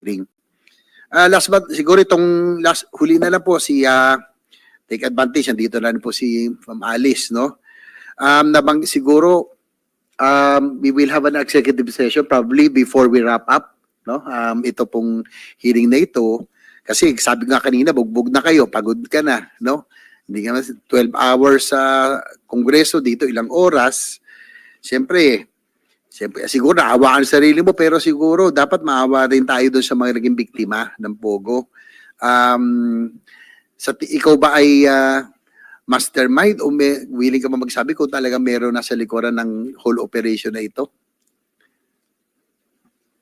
hearing. Ah, last but siguro itong last huli na lang po si ah, take advantage nandito na po si Ma'am Alice no. Um nabang siguro um we will have an executive session probably before we wrap up no. Um ito pong hearing na ito kasi sabi nga kanina bugbog na kayo, pagod ka na no. Hindi ka mas 12 hours sa kongreso dito ilang oras. Siyempre, Siyempre, siguro naawaan sa sarili mo, pero siguro dapat maawa rin tayo doon sa mga naging biktima ng Pogo. Um, sa, ikaw ba ay ah, mastermind o may, willing ka ba magsabi kung talaga meron nasa likuran ng whole operation na ito?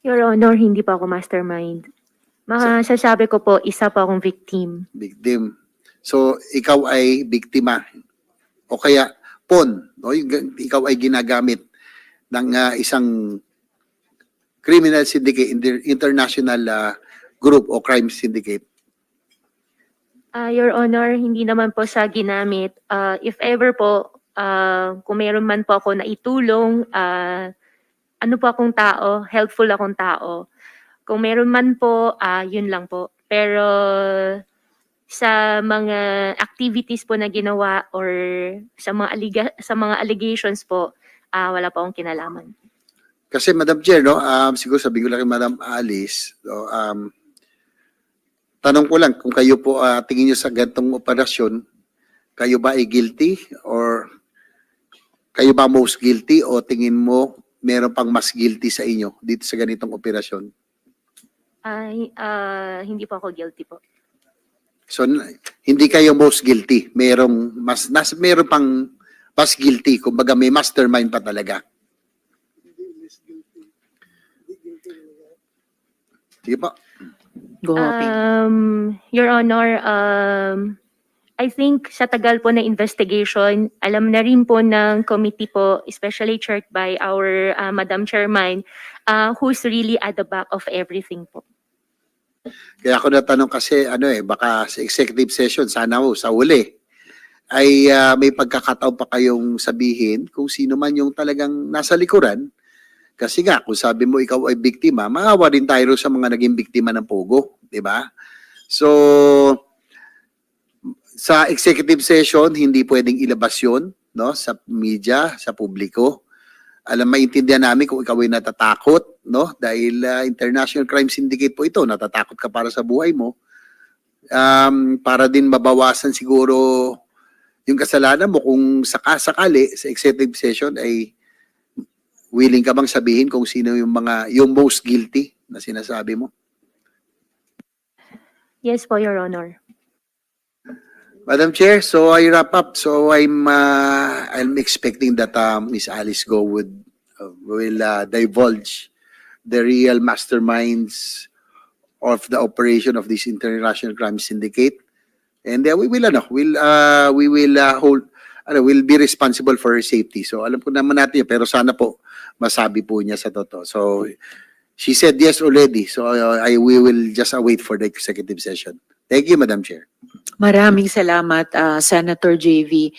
Your Honor, hindi pa ako mastermind. Masasabi ko po, isa pa akong victim. Victim. So, ikaw ay biktima. O kaya, pon. No? Ikaw ay ginagamit ng ah, isang criminal syndicate, inter- international ah, group o crime syndicate. Ah, Your Honor, hindi naman po siya ginamit. Ah, if ever po, ah, kung meron man po ako na itulong, ah, ano po akong tao, helpful akong tao. Kung meron man po, ah, yun lang po. Pero sa mga activities po na ginawa or sa mga sa mga allegations po, ah, wala po akong kinalaman. Kasi Madam Chair, no, um, siguro sabi ko lang kay Madam Alice, no, um, tanong ko lang kung kayo po ah, tingin nyo sa ganitong operasyon, kayo ba ay guilty or kayo ba most guilty o tingin mo meron pang mas guilty sa inyo dito sa ganitong operasyon? Ay, ah, hindi po ako guilty po. So hindi kayo most guilty, merong mas nas meron pang mas guilty, kumbaga may mastermind pa talaga. Sige po. Go. Um, Your Honor, um, I think sa tagal po na investigation, alam na rin po ng committee po, especially chaired by our uh, Madam Chairman, uh, who's really at the back of everything po. Kaya ako natanong kasi ano eh baka sa executive session sana ho sa uli ay ah, may pagkakataon pa kayong sabihin kung sino man yung talagang nasa likuran. Kasi nga kung sabi mo ikaw ay biktima, maawa din tayo sa mga naging biktima ng pogo, 'di ba? So sa executive session hindi pwedeng ilabas 'yon, no, sa media, sa publiko. Alam maintindihan namin kung ikaw ay natatakot, no? Dahil ah, International Crime Syndicate po ito, natatakot ka para sa buhay mo. Um, para din mabawasan siguro yung kasalanan mo kung sakasakali sa executive session ay willing ka bang sabihin kung sino yung mga yung most guilty na sinasabi mo? Yes po, Your Honor. Madam Chair, so I wrap up. So I'm uh, I'm expecting that um, Miss Alice Go would uh, will uh, divulge the real masterminds of the operation of this international crime syndicate, and uh, we will ano, will uh, we will uh, hold ano, will be responsible for her safety. So alam ko naman natin, pero sana po masabi po niya sa totoo. So she said yes already. So uh, I we will just await for the executive session. Thank you, Madam Chair. Maraming salamat, ah, Senator JV.